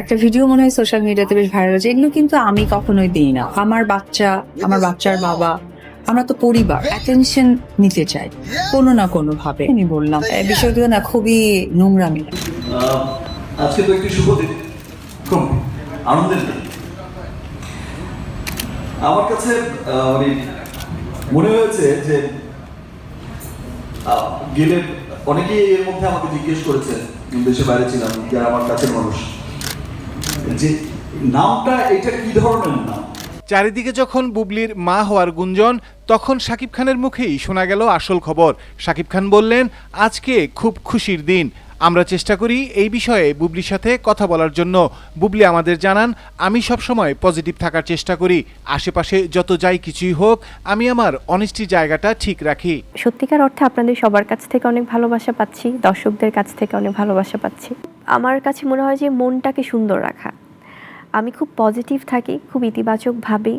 একটা ভিডিও মনে হয় সোশ্যাল মিডিয়াতে বেশ ভাইরাল হয়েছে। এগুলো কিন্তু আমি কখনোই দিই না। আমার বাচ্চা, আমার বাচ্চার বাবা, আমরা তো পরিবার অ্যাটেনশন নিতে চাই, কোনো না কোনো ভাবে আমি বললাম বিষয়গুলো না খুবই নোংরামি। আজকে তো একটি শুভ দিন। আনন্দের আমার কাছে মানে মনে হয়েছে যে গেলে অনেকেই এর মধ্যে আমাকে জিজ্ঞেস করেছেন দেশে বাইরে ছিলাম, যারা আমার কাছের মানুষ। যে নামটা এটা কি ধরনের নাম? চারিদিকে যখন বুবলির মা হওয়ার গুঞ্জন তখন শাকিব খানের মুখেই শোনা গেল আসল খবর। শাকিব খান বললেন আজকে খুব খুশির দিন। আমরা চেষ্টা করি এই বিষয়ে বুবলির সাথে কথা বলার জন্য। বুবলি আমাদের জানান আমি সবসময় পজিটিভ থাকার চেষ্টা করি। আশেপাশে যত যাই কিছুই হোক আমি আমার অনেস্টি জায়গাটা ঠিক রাখি। সত্যিকার অর্থে আপনাদের সবার কাছ থেকে অনেক ভালোবাসা পাচ্ছি দর্শকদের কাছ থেকে অনেক ভালোবাসা পাচ্ছি। আমার কাছে মনে হয় যে মনটাকে সুন্দর রাখা। আমি খুব পজিটিভ থাকি, খুব ইতিবাচক ভাবি।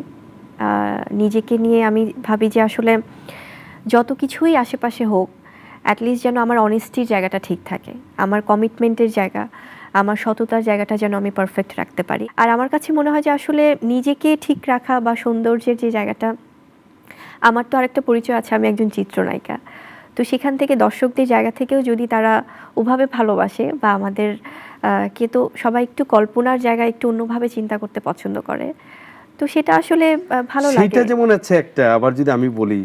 নিজেকে নিয়ে আমি ভাবি যে আসলে যত কিছুই আশেপাশে হোক অ্যাটলিস্ট যেন আমার অনেস্টির জায়গাটা ঠিক থাকে, আমার কমিটমেন্টের জায়গা, আমার সততার জায়গাটা যেন আমি পারফেক্ট রাখতে পারি। আর আমার কাছে মনে হয় যে আসলে নিজেকে ঠিক রাখা বা সৌন্দর্যের যে জায়গাটা, আমার তো আরেকটা পরিচয় আছে, আমি একজন চিত্রনায়িকা। তো সেখান থেকে দর্শকদের জায়গা থেকেও যদি তারা ওভাবে ভালোবাসে বা আমাদের কে তো সবাই একটু কল্পনার জায়গায় একটু অন্যভাবে চিন্তা করতে পছন্দ করে তো সেটা আসলে ভালো লাগে। সেইটা যেমন আছে একটা আবার যদি আমি বলি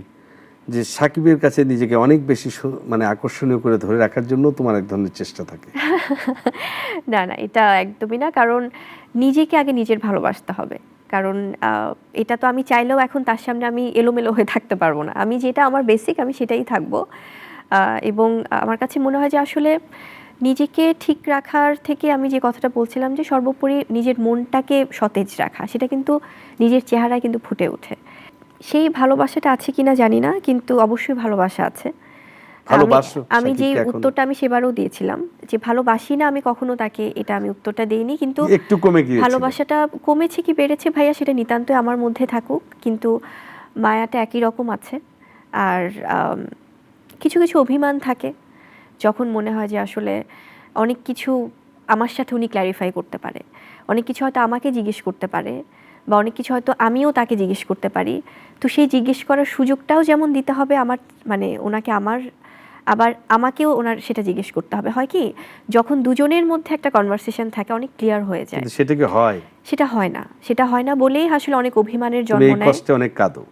যে সাকিবের কাছে নিজেকে অনেক বেশি মানে আকর্ষণীয় করে ধরে রাখার জন্য তোমার এক ধরনের চেষ্টা থাকে। না না এটা একদমই না কারণ নিজেকে আগে নিজের ভালোবাসতে হবে। কারণ এটা তো আমি চাইলেও এখন তার সামনে আমি এলোমেলো হয়ে থাকতে পারব না। আমি যেটা আমার বেসিক আমি সেটাই থাকব। এবং আমার কাছে মনে হয় যে আসলে নিজেকে ঠিক রাখার থেকে আমি যে কথাটা বলছিলাম যে সর্বোপরি নিজের মনটাকে সতেজ রাখা, সেটা কিন্তু নিজের চেহারায় কিন্তু ফুটে ওঠে। সেই ভালোবাসাটা আছে কিনা জানি না, কিন্তু অবশ্যই ভালোবাসা আছে। আমি- যে উত্তরটা আমি সেবারও দিয়েছিলাম যে ভালোবাসি না আমি কখনো তাকে এটা আমি উত্তরটা দেইনি কিন্তু একটু কমে গিয়েছিল। ভালোবাসাটা কমেছে কি বেড়েছে ভাইয়া সেটা নিতান্তই আমার মধ্যে থাকুক কিন্তু মায়াটা একই রকম আছে। আর কিছু কিছু অভিমান থাকে যখন মনে হয় যে আসলে অনেক কিছু আমার সাথে উনি ক্ল্যারিফাই করতে পারে। অনেক কিছু হয়তো আমাকে জিজ্ঞেস করতে পারে বা অনেক কিছু হয়তো আমিও তাকে জিজ্ঞেস করতে পারি। তো সেই জিজ্ঞেস করার সুযোগটাও যেমন দিতে হবে আমার মানে ওনাকে আমার আবার আমাকেও ওনার সেটা জিজ্ঞেস করতে হবে। হয় কি যখন দুজনের মধ্যে একটা কনভারসেশন থাকে অনেক ক্লিয়ার হয়ে যায়। সেটা কি হয়? সেটা হয় না। সেটা হয় না বলেই আসলে অনেক অভিমানের জন্ম নেয়। কষ্টে অনেক কাঁদো।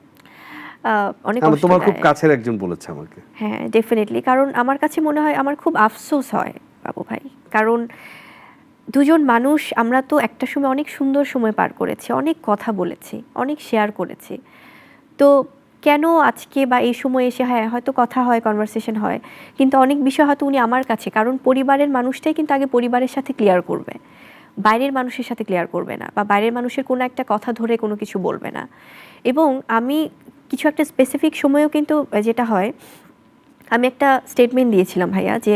অনেক কষ্ট তোমার খুব কাছের একজন বলেছে আমাকে। হ্যাঁ ডেফিনেটলি কারণ আমার কাছে মনে হয় আমার খুব আফসোস হয় বাবু ভাই। কারণ দুজন মানুষ আমরা তো একটা সময় অনেক সুন্দর সময় পার করেছি অনেক কথা বলেছি অনেক শেয়ার করেছি। তো কেন আজকে বা এই সময় এসে হ্যাঁ হয়তো কথা হয় কনভারসেশন হয়, কিন্তু অনেক বিষয় হয়তো উনি আমার কাছে, কারণ পরিবারের মানুষটাই কিন্তু আগে পরিবারের সাথে ক্লিয়ার করবে। বাইরের মানুষের সাথে ক্লিয়ার করবে না বা বাইরের মানুষের কোনো একটা কথা ধরে কোনো কিছু বলবে না। এবং আমি কিছু একটা স্পেসিফিক সময়েও কিন্তু, যেটা হয়, আমি একটা স্টেটমেন্ট দিয়েছিলাম ভাইয়া যে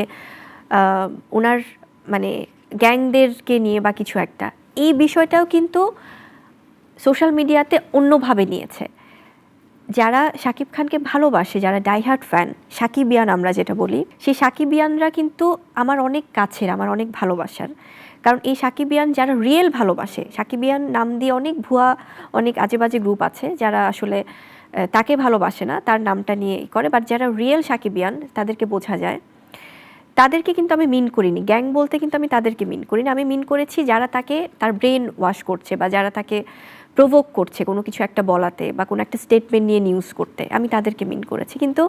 ওনার মানে গ্যাংদেরকে নিয়ে বা কিছু একটা, এই বিষয়টাও কিন্তু সোশ্যাল মিডিয়াতে অন্যভাবে নিয়েছে। যারা শাকিব খানকে ভালোবাসে, যারা ডাইহার্ট ফ্যান সাকিবিয়ান আমরা যেটা বলি, সেই সাকিবিয়ানরা কিন্তু আমার অনেক কাছের, আমার অনেক ভালোবাসার। কারণ এই সাকিবিয়ান যারা রিয়েল ভালোবাসে সাকিবিয়ান নাম দিয়ে অনেক ভুয়া, অনেক আজে বাজে গ্রুপ আছে, যারা আসলে তাকে ভালোবাসে না, তার নামটা নিয়ে করে বাট যারা রিয়েল সাকিবিয়ান তাদেরকে বোঝা যায়। তাদেরকে কিন্তু আমি মিন করিনি। গ্যাং বলতে কিন্তু আমি তাদেরকে মিন করিনি। আমি মিন করেছি যারা তাকে, তার ব্রেন ওয়াশ করছে বা যারা তাকে প্রভোক করছে কোনো কিছু একটা বলাতে বা কোনো একটা স্টেটমেন্ট নিয়ে নিউজ করতে, আমি তাদেরকে মিন করেছি। কিন্তু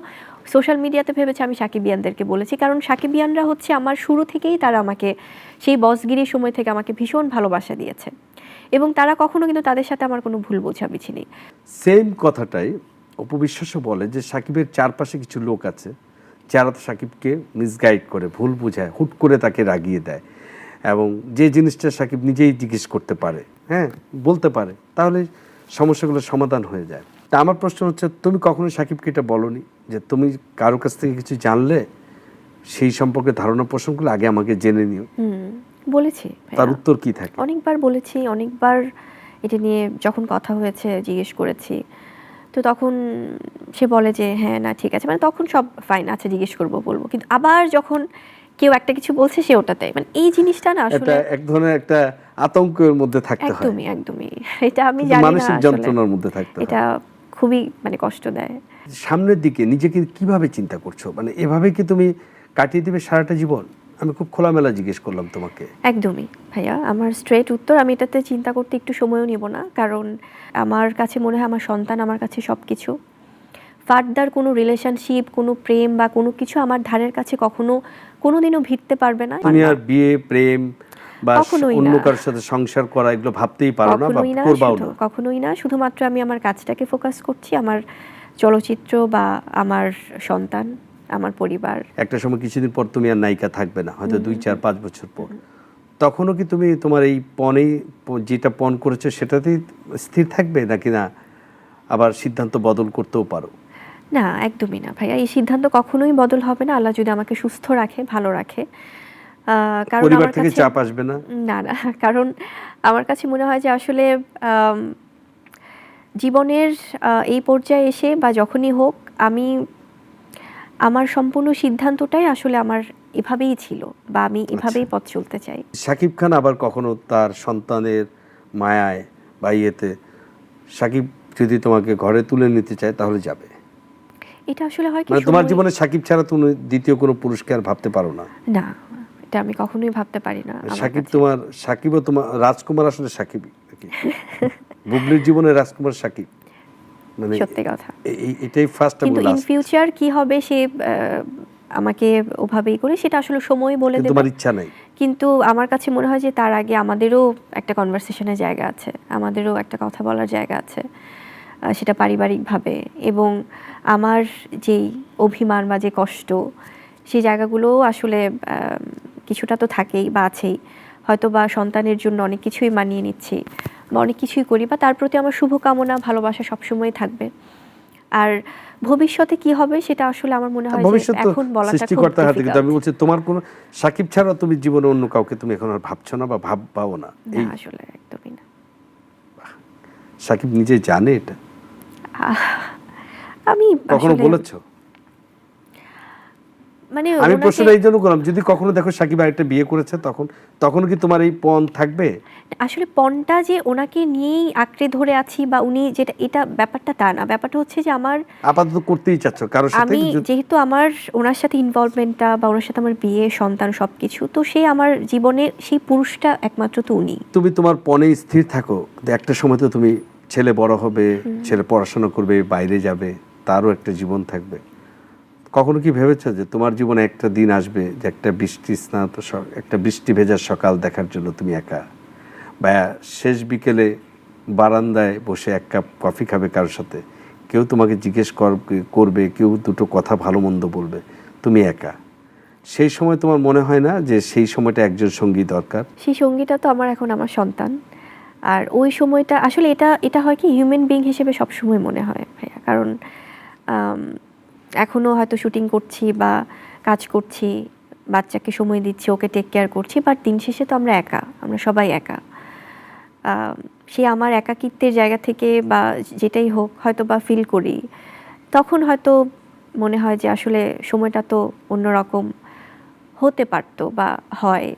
সোশ্যাল মিডিয়াতে ভেবেছে আমি সাকিবিয়ানদেরকে বলেছি, কারণ সাকিবিয়ানরা হচ্ছে আমার শুরু থেকেই তারা আমাকে, সেই বসগিরির সময় থেকে আমাকে ভীষণ ভালোবাসা দিয়েছে। এবং তারা কখনো কিন্তু তাদের সাথে আমার কোনো ভুল বোঝাবুঝি নেই। সেম কথাটাই অপবিশ্বাসও বলে যে সাকিবের চারপাশে কিছু লোক আছে, যারা তো সাকিবকে মিসগাইড করে, ভুল বোঝায়, হুট করে তাকে রাগিয়ে দেয়। এবং যে জিনিসটা সাকিব নিজেই জিজ্ঞেস করতে পারে হ্যাঁ বলতে পারে। তাহলে সমস্যাগুলো সমাধান হয়ে যায়। তা আমার প্রশ্ন হচ্ছে তুমি কখনো সাকিবকে এটা বলনি যে তুমি কারও কাছ থেকে কিছু জানলে? সেই সম্পর্কে ধারণা পোষণ করলে আগে আমাকে জেনে নিও। বলেছি তার উত্তর কি থাকে? অনেকবার বলেছি অনেকবার এটা নিয়ে যখন কথা হয়েছে জিজ্ঞেস করেছি। তো তখন সে বলে যে হ্যাঁ না ঠিক আছে। মানে তখন সব ফাইন আচ্ছা জিজ্ঞেস করব বলব। কিন্তু আবার যখন কেউ একটা কিছু বলছে সে ওটাতে। মানে এই জিনিসটা না আসলে এক ধরনের একটা আতঙ্কের মধ্যে থাকতে হয়। একদমই একদমই। এটা আমি জানি না মানসিক যন্ত্রণার মধ্যে থাকতে এটা খুবই মানে কষ্ট দেয়। সামনের দিকে নিজেকে কীভাবে চিন্তা করছ? মানে এভাবে কি তুমি কাটিয়ে দিবে সারাটা জীবন? আমি খুব খোলামেলা জিজ্ঞেস করলাম তোমাকে। একদমই। ভাইয়া আমার স্ট্রেট উত্তর আমি এটাতে চিন্তা করতে একটু সময়ও নেব না। কারণ আমার কাছে মনে হয় আমার সন্তান আমার কাছে সব কিছু ফার্দার কোনো রিলেশনশিপ কোনো প্রেম বা কোনো কিছু আমার ধারের কাছে কখনো কোনোদিনও ভিড়তে পারবে না। তুমি আর বিয়ে প্রেম বা অন্য। কারোর সাথে সংসার করা এগুলো ভাবতেই পারো না বা করবাও না। কখনোই না। শুধুমাত্র আমি আমার কাজটাকে ফোকাস করছি আমার চলচ্চিত্র বা আমার সন্তান আমার পরিবার। একটা সময় কিছুদিন পর তুমি আর নায়িকা থাকবে না হয়তো দুই চার পাঁচ বছর পর। তখনও কি তুমি তোমার এই পনেই প- যেটা পণ করেছ সেটাতেই স্থির থাকবে নাকি না? আবার সিদ্ধান্ত বদল করতেও পারো। না একদমই না ভাইয়া। এই সিদ্ধান্ত কখনোই বদল হবে না। আল্লাহ যদি আমাকে সুস্থ রাখে ভালো রাখে কারণ পরিবার থেকে চাপ আসবে না? না না কারণ আমার কাছে মনে হয় যে আসলে জীবনের এই পর্যায়ে এসে বা যখনই হোক আমি আমার সম্পূর্ণ সিদ্ধান্তটাই আসলে আমার এভাবেই ছিল বা আমি এভাবেই পথ চলতে চাই। শাকিব খান আবার কখনো তার সন্তানের মায়ায় বা ইয়েতে সাকিব যদি তোমাকে ঘরে তুলে নিতে চায় তাহলে যাবে? এটা আসলে হয় কি মানে তোমার জীবনে সাকিব ছাড়া তুমি দ্বিতীয় কোনো পুরস্কার ভাবতে পারো না? না। এটা আমি কখনোই ভাবতে পারি না সাকিব তোমার সাকিবও তোমার রাজকুমার আসলে সাকিবই নাকি? বুবলির জীবনে রাজকুমার সাকিব। মানে সত্যি কথা। এটাই ফার্স্ট এবং কিন্তু ইন ফিউচার কি হবে সে আমাকে ওভাবেই করে সেটা আসলে সময় বলে দেবে। তোমার ইচ্ছা নাই। কিন্তু আমার কাছে মনে হয় যে তার আগে আমাদেরও একটা কনভারসেশনের জায়গা আছে আমাদেরও একটা কথা বলার জায়গা আছে সেটা পারিবারিকভাবে। এবং আমার যেই অভিমান বা যে কষ্ট সেই জায়গাগুলোও আসলে আহ, কিছুটা তো থাকেই বা আছেই। হয়তো বা সন্তানের জন্য অনেক কিছুই মানিয়ে নিচ্ছি। বা অনেক কিছুই করি বা তার প্রতি আমার শুভকামনা ভালোবাসা সবসময় থাকবে। আর ভবিষ্যতে কি হবে সেটা আসলে আমার মনে হয় এখন বলাটা সৃষ্টিকর্তার হাতে কিন্তু আমি বলছি তোমার কোনো সাকিব ছাড়া তুমি জীবনে অন্য কাউকে তুমি এখন আর ভাবছ না বা ভাববাও না। না এই আসলে একদমই না। সাকিব নিজে জানে এটা? আমি কখনো বলেছ? মানে আমি প্রশ্নটা এই জন্য করলাম যদি কখনো দেখো সাকিব আরেকটা বিয়ে করেছে তখন তখন কি তোমার এই পণ থাকবে? আসলে পণটা যে ওনাকে নিয়েই আঁকড়ে ধরে আছি বা উনি যেটা এটা ব্যাপারটা তা না। ব্যাপারটা হচ্ছে যে আমার আপাতত করতেই চাচ্ছ কারোর সাথে আমি যেহেতু আমার ওনার সাথে ইনভলভমেন্টটা বা ওনার সাথে আমার বিয়ে সন্তান সবকিছু তো সেই আমার জীবনে সেই পুরুষটা একমাত্র তো উনি। তুমি তোমার পণে স্থির থাকো। একটা সময় তো তুমি ছেলে বড় হবে ছেলে পড়াশোনা করবে বাইরে যাবে তারও একটা জীবন থাকবে। কখনো কি ভেবেছো যে তোমার জীবনে একটা দিন আসবে যে একটা বৃষ্টি স্নাত একটা বৃষ্টি ভেজা সকাল দেখার জন্য তুমি একা? বা শেষ বিকেলে বারান্দায় বসে এক কাপ কফি খাবে কারোর সাথে? কেউ তোমাকে জিজ্ঞেস করবে, কেউ দুটো কথা ভালো মন্দ বলবে, তুমি একা? সেই সময় তোমার মনে হয় না যে সেই সময়টা একজন সঙ্গী দরকার? সেই সঙ্গীটা তো আমার এখন আমার সন্তান। আর ওই সময়টা, আসলে এটা এটা হয় কি হিউম্যান বিং হিসেবে সবসময় মনে হয় ভাইয়া। কারণ আম, এখনও হয়তো শুটিং করছি বা কাজ করছি বাচ্চাকে সময় দিচ্ছি ওকে টেক কেয়ার করছি বাট দিন শেষে তো আমরা একা আমরা সবাই একা। সে আমার একাকিত্বের জায়গা থেকে বা যেটাই হোক হয়তো বা ফিল করি। তখন হয়তো মনে হয় যে আসলে সময়টা তো অন্যরকম হতে পারতো বা হয়।